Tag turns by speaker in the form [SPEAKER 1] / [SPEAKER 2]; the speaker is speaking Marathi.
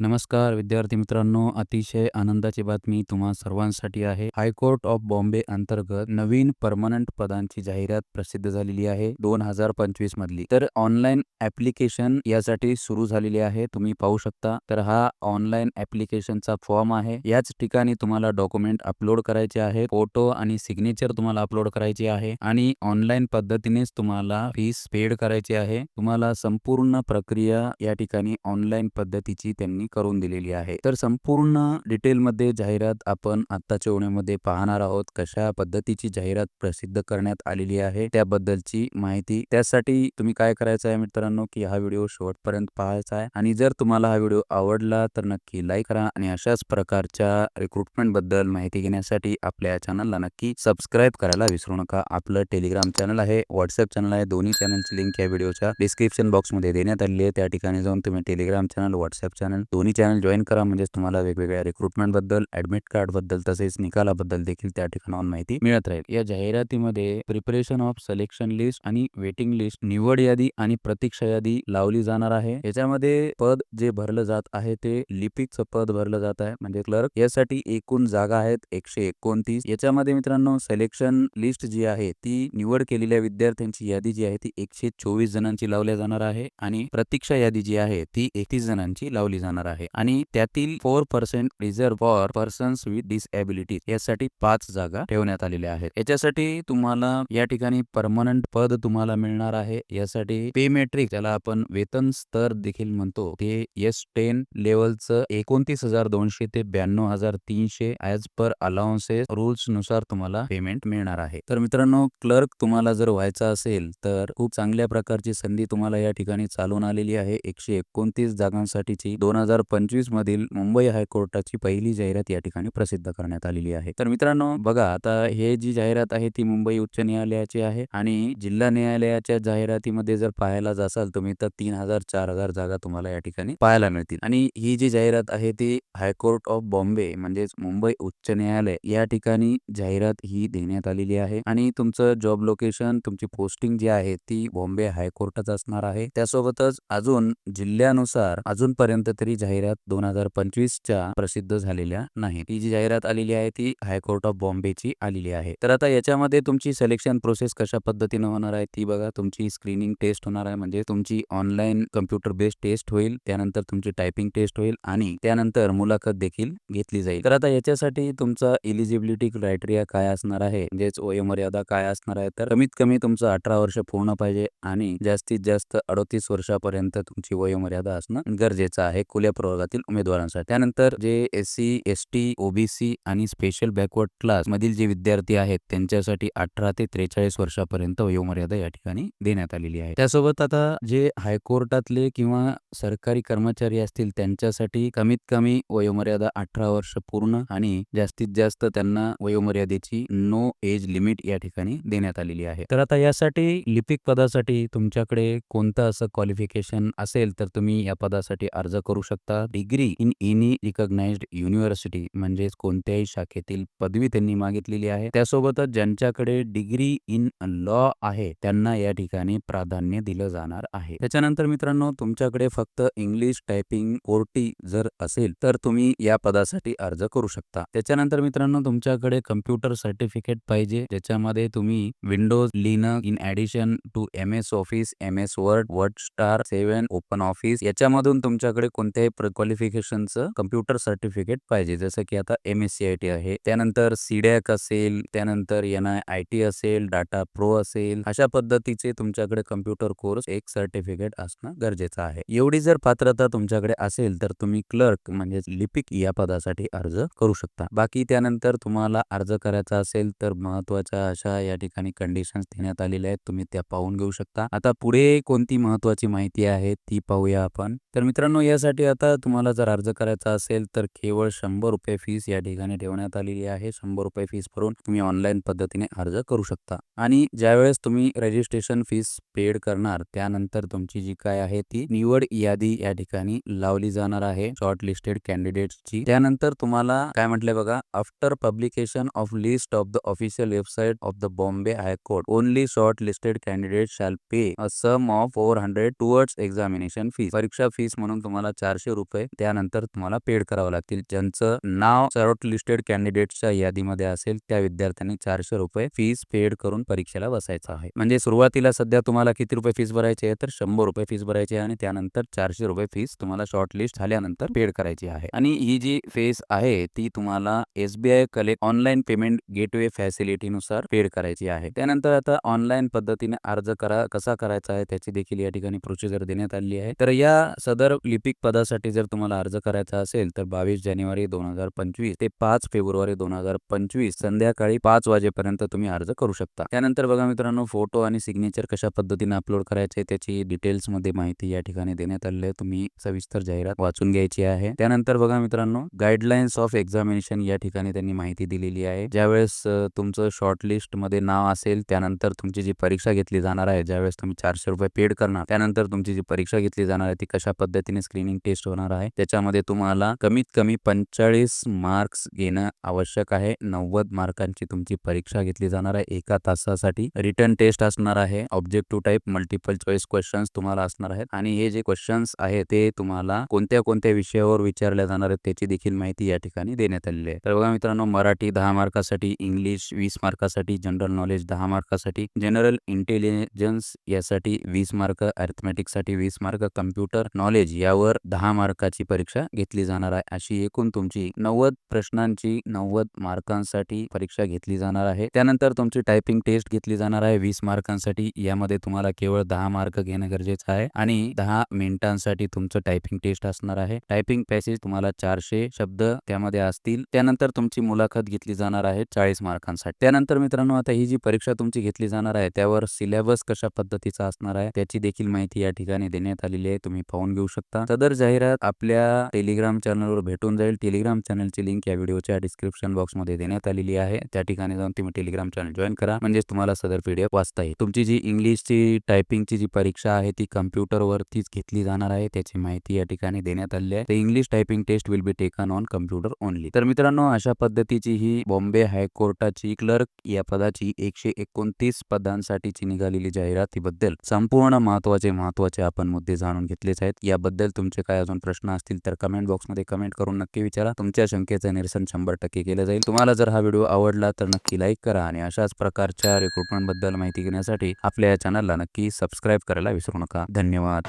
[SPEAKER 1] नमस्कार विद्यार्थी मित्रांनो. अतिशय आनंदाची बातमी तुम्हा सर्वांसाठी आहे. हायकोर्ट ऑफ बॉम्बे अंतर्गत नवीन परमनंट पदांची जाहिरात प्रसिद्ध झालेली आहे दोन हजार पंचवीस मधली. तर ऑनलाईन ऍप्लिकेशन यासाठी सुरू झालेली आहे. तुम्ही पाहू शकता. तर हा ऑनलाईन ऍप्लिकेशनचा फॉर्म आहे. याच ठिकाणी तुम्हाला डॉक्युमेंट अपलोड करायचे आहे. फोटो आणि सिग्नेचर तुम्हाला अपलोड करायची आहे. आणि ऑनलाईन पद्धतीनेच तुम्हाला फीस पेड करायची आहे. तुम्हाला संपूर्ण प्रक्रिया या ठिकाणी ऑनलाईन पद्धतीची त्यांनी करून दिलेली आहे. तर संपूर्ण डिटेल मध्ये जाहिरात आपण आत्ताच्या उन्हामध्ये पाहणार आहोत कशा पद्धतीची जाहिरात प्रसिद्ध करण्यात आलेली आहे त्याबद्दलची माहिती. त्यासाठी तुम्ही काय करायचं आहे मित्रांनो की हा व्हिडिओ शेवटपर्यंत पाहायचा आहे आणि जर तुम्हाला हा व्हिडिओ आवडला तर नक्की लाईक करा आणि अशाच प्रकारच्या रिक्रुटमेंटबद्दल माहिती घेण्यासाठी आपल्या चॅनलला नक्की सबस्क्राईब करायला विसरू नका. आपलं टेलिग्राम चॅनल आहे व्हॉट्सअप चॅनल आहे. दोन्ही चॅनलची लिंक या व्हिडिओच्या डिस्क्रिप्शन बॉक्समध्ये देण्यात आली आहे. त्या ठिकाणी जाऊन तुम्ही टेलिग्राम चॅनल व्हॉट्सअप चॅनल दोन्ही चॅनल जॉईन करा. म्हणजेच तुम्हाला वेगवेगळ्या रिक्रुटमेंटबद्दल ऍडमिट कार्डबद्दल तसेच निकालाबद्दल देखील त्या ठिकाणाहून माहिती मिळत राहील. या जाहिरातीमध्ये प्रिपरेशन ऑफ सिलेक्शन लिस्ट आणि वेटिंग लिस्ट निवड यादी आणि प्रतीक्षा यादी लावली जाणार आहे. याच्यामध्ये पद जे भरलं जात आहे ते लिपिकचं पद भरलं जात आहे. म्हणजे क्लर्क यासाठी एकूण जागा आहेत एकशे एकोणतीस. याच्यामध्ये मित्रांनो सिलेक्शन लिस्ट जी आहे ती निवड केलेल्या विद्यार्थ्यांची यादी जी आहे ती एकशे चोवीस जणांची लावल्या जाणार आहे आणि प्रतीक्षा यादी जी आहे ती एकतीस जणांची लावली जाणार आहे. आणि त्यातील four percent reserve for persons with disability यासाठी पाच जागा ठेवण्यात आलेल्या आहेत. याच्यासाठी तुम्हाला या ठिकाणी परमनंट पद तुम्हाला मिळणार आहे. यासाठी पे मेट्रिक त्याला आपण वेतन स्तर देखील म्हणतो ते एस टेन लेवलचं एकोणतीस हजार दोनशे ते ब्याण्णव हजार तीनशे ऍज पर अलाउन्सेस रूल्सनुसार तुम्हाला पेमेंट मिळणार आहे. तर मित्रांनो क्लर्क तुम्हाला जर व्हायचा असेल तर खूप चांगल्या प्रकारची संधी तुम्हाला या ठिकाणी चालून आलेली आहे. एकशे एकोणतीस जागांसाठीची दोन हजार पंचवीस मधील मुंबई हायकोर्टाची पहिली जाहिरात या ठिकाणी प्रसिद्ध करण्यात आलेली आहे. तर मित्रांनो बघा आता हे जी जाहिरात आहे ती मुंबई उच्च न्यायालयाची आहे आणि जिल्हा न्यायालयाच्या जाहिरातीमध्ये जर पाहायला जासाल तुम्ही तर तीन हजार चार हजार जागा तुम्हाला या ठिकाणी पाहायला मिळतील. आणि ही जी जाहिरात आहे ती हायकोर्ट ऑफ बॉम्बे म्हणजेच मुंबई उच्च न्यायालय या ठिकाणी जाहिरात ही देण्यात आलेली आहे. आणि तुमचं जॉब लोकेशन तुमची पोस्टिंग जी आहे ती बॉम्बे हायकोर्टच असणार आहे. त्यासोबतच अजून जिल्ह्यानुसार अजूनपर्यंत तरी जाहिरात दोन हजार पंचवीसच्या प्रसिद्ध झालेल्या नाही. ती जी जाहिरात आलेली आहे ती हायकोर्ट ऑफ बॉम्बेची आलेली आहे. तर आता याच्यामध्ये तुमची सिलेक्शन प्रोसेस कशा पद्धतीने होणार आहे ती बघा. तुमची स्क्रीनिंग टेस्ट होणार आहे म्हणजे तुमची ऑनलाईन कम्प्युटर बेस्ड टेस्ट होईल त्यानंतर तुमची टायपिंग टेस्ट होईल आणि त्यानंतर मुलाखत देखील घेतली जाईल. तर आता याच्यासाठी तुमचा इलिजिबिलिटी क्रायटेरिया काय असणार आहे म्हणजेच वयोमर्यादा काय असणार आहे तर कमीत कमी तुमचं अठरा वर्ष पूर्ण पाहिजे आणि जास्तीत जास्त अडतीस वर्षापर्यंत तुमची वयोमर्यादा असणं गरजेचं आहे. खुल्या प्रवर्गातील उमेदवारांसाठी त्यानंतर जे S C S T OBC आणि स्पेशल बॅकवर्ड क्लास मधील जे विद्यार्थी आहेत त्यांच्यासाठी अठरा ते त्रेचाळीस वर्षापर्यंत वयोमर्यादा या ठिकाणी देण्यात आलेली आहे. त्यासोबत आता जे हायकोर्टातले किंवा सरकारी कर्मचारी असतील त्यांच्यासाठी कमीत कमी वयोमर्यादा अठरा वर्ष पूर्ण आणि जास्तीत जास्त त्यांना वयोमर्यादेची नो एज लिमिट या ठिकाणी देण्यात आलेली आहे. तर आता यासाठी लिपिक पदासाठी तुमच्याकडे कोणतं असं क्वालिफिकेशन असेल तर तुम्ही या पदासाठी अर्ज करू शकता. Degree in any recognised university म्हणजेच कोणत्याही शाखेतील पदवी त्यांनी मागितलेली आहे. त्यासोबतच ज्यांच्याकडे डिग्री इन लॉ आहे त्यांना या ठिकाणी प्राधान्य दिलं जाणार आहे. त्याच्यानंतर मित्रांनो तुमच्याकडे फक्त इंग्लिश टायपिंग कोर्टी जर असेल तर तुम्ही या पदासाठी अर्ज करू शकता. त्याच्यानंतर मित्रांनो तुमच्याकडे कम्प्युटर सर्टिफिकेट पाहिजे ज्याच्यामध्ये तुम्ही Windows Linux in addition to M S office M S word word star seven open office याच्यामधून तुमच्याकडे कोणत्याही क्वालिफिकेशनचं कम्प्युटर सर्टिफिकेट पाहिजे. जसं की आता M S C I T आहे. त्यानंतर सीडॅक असेल त्यानंतर एन आय आय टी असेल डाटा प्रो असेल अशा पद्धतीचे तुमच्याकडे कम्प्युटर कोर्स एक सर्टिफिकेट असणं गरजेचं आहे. एवढी जर पात्रता तुमच्याकडे असेल तर तुम्ही क्लर्क म्हणजे लिपिक या पदासाठी अर्ज करू शकता. बाकी त्यानंतर तुम्हाला अर्ज करायचा असेल तर महत्त्वाच्या अशा या ठिकाणी कंडिशन्स देण्यात आलेल्या आहेत. तुम्ही त्या पाहून घेऊ शकता. आता पुढे कोणती महत्वाची माहिती आहे ती पाहूया आपण. तर मित्रांनो यासाठी आता तुम्हाला जर अर्ज करायचा असेल तर केवळ शंभर रुपये फीस या ठिकाणी ठेवण्यात आलेली आहे. शंभर रुपये फीस भरून तुम्ही ऑनलाईन पद्धतीने अर्ज करू शकता. आणि ज्यावेळेस तुम्ही रजिस्ट्रेशन फीस पेड करणार त्यानंतर तुमची जी काय आहे ती निवड यादी या ठिकाणी लावली जाणार आहे. शॉर्ट लिस्टेड कॅन्डिडेटची त्यानंतर तुम्हाला काय म्हटलंय बघा after publication of list of the official website of the Bombay high court only short listed candidate shall pay a sum of four hundred towards examination fees परीक्षा फीस म्हणून तुम्हाला चारशे चारशे रुपये त्यानंतर तुम्हाला पेड करावं लागतील. ज्यांचं नाव शॉर्ट लिस्टेड कॅन्डिडेटच्या यादीमध्ये असेल त्या विद्यार्थ्यांनी चारशे रुपये फीस पेड करून परीक्षेला बसायचं आहे. म्हणजे सुरुवातीला सध्या तुम्हाला किती रुपये फीस भरायची आहे तर शंभर रुपये फीस भरायची आहे आणि त्यानंतर चारशे रुपये फीस तुम्हाला शॉर्ट लिस्ट झाल्यानंतर पेड करायची आहे. आणि ही जी फीस आहे ती तुम्हाला SBI collect online payment gateway फॅसिलिटीनुसार paid करायची आहे. त्यानंतर आता ऑनलाईन पद्धतीने अर्ज करा कसा करायचा आहे त्याची देखील या ठिकाणी प्रोसिजर देण्यात आली आहे. तर या सदर लिपिक पदासाठी जर तुम्हाला अर्ज करायचा असेल तर बावीस जानेवारी दोन हजार पंचवीस ते पाच फेब्रुवारी दोन हजार पंचवीस संध्याकाळी पाच वाजेपर्यंत तुम्ही अर्ज करू शकता. त्यानंतर बघा मित्रांनो फोटो आणि सिग्नेचर कशा पद्धतीने अपलोड करायचे त्याची डिटेल्समध्ये माहिती या ठिकाणी देण्यात आली आहे. तुम्ही सविस्तर जाहिरात वाचून घ्यायची आहे. त्यानंतर बघा मित्रांनो गाईडलाईन्स ऑफ एक्झामिनेशन या ठिकाणी त्यांनी माहिती दिलेली आहे. ज्यावेळेस तुमचं शॉर्टलिस्टमध्ये नाव असेल त्यानंतर तुमची जी परीक्षा घेतली जाणार आहे ज्यावेळेस तुम्ही चारशे रुपये पेड करणार त्यानंतर तुमची जी परीक्षा घेतली जाणार आहे ती कशा पद्धतीने स्क्रीनिंग टेस्ट होणार आहे. त्याच्यामध्ये तुम्हाला कमीत कमी पंचेचाळीस मार्क्स घेणं आवश्यक आहे. नव्वद मार्कांची तुमची परीक्षा घेतली जाणार आहे. एका तासासाठी रिटर्न टेस्ट असणार आहे. Objective type multiple choice questions तुम्हाला असणार आहेत. आणि हे जे क्वेश्चन्स आहे ते तुम्हाला कोणत्या कोणत्या विषयावर विचारल्या जाणार आहेत त्याची देखील माहिती या ठिकाणी देण्यात आलेली आहे. तर बघा मित्रांनो मराठी दहा मार्कासाठी इंग्लिश वीस मार्कासाठी जनरल नॉलेज दहा मार्कासाठी जनरल इंटेलिजन्स यासाठी वीस मार्क अर्थमॅटिकसाठी वीस मार्क कम्प्युटर नॉलेज यावर दहा मार्काची परीक्षा घेतली जाणार आहे. अशी एकूण तुमची नव्वद प्रश्नांची नव्वद मार्कांसाठी परीक्षा घेतली जाणार आहे. त्यानंतर तुमची टायपिंग टेस्ट घेतली जाणार आहे. वीस मार्कांसाठी. यामध्ये तुम्हाला केवळ दहा मार्क घेणं गरजेचं आहे आणि दहा मिनिटांसाठी तुमचं टायपिंग टेस्ट असणार आहे. टायपिंग पॅसेज तुम्हाला चारशे शब्द त्यामध्ये असतील. त्यानंतर तुमची मुलाखत घेतली जाणार आहे चाळीस मार्कांसाठी. त्यानंतर मित्रांनो आता ही जी परीक्षा तुमची घेतली जाणार आहे त्यावर सिलेबस कशा पद्धतीचा असणार आहे त्याची देखील माहिती या ठिकाणी देण्यात आलेली आहे. तुम्ही पाहून घेऊ शकता. सदर जाहिरात आपल्या टेलिग्राम चॅनलवर भेटून जाईल. टेलिग्राम चॅनलची लिंक या व्हिडिओच्या डिस्क्रिप्शन बॉक्समध्ये देण्यात आलेली आहे. त्या ठिकाणी जाऊन तुम्ही टेलिग्राम चॅनल जॉईन करा. म्हणजेच तुम्हाला सदर पीडीएफ वाचता येईल. तुमची जी इंग्लिशची टायपिंगची जी परीक्षा आहे ती कम्प्युटरवरतीच घेतली जाणार आहे. त्याची माहिती या ठिकाणी देण्यात आली आहे. English typing test will be taken on computer only तर मित्रांनो अशा पद्धतीची ही बॉम्बे हायकोर्टाची क्लर्क या पदाची एकशे एकोणतीस पदांसाठीची निघालेली जाहिरातीबद्दल संपूर्ण महत्त्वाचे महत्त्वाचे आपण मुद्दे जाणून घेतलेच आहेत. याबद्दल तुमचे काय अजून प्रश्न असतील तर कमेंट बॉक्समध्ये कमेंट करून नक्की विचारा. तुमच्या शंकेचं निरसन शंभर टक्के केलं जाईल. तुम्हाला जर हा व्हिडिओ आवडला तर नक्की लाईक करा आणि अशाच प्रकारच्या रिक्रुटमेंटबद्दल माहिती घेण्यासाठी आपल्या या चॅनलला नक्की सबस्क्राईब करायला विसरू नका. धन्यवाद.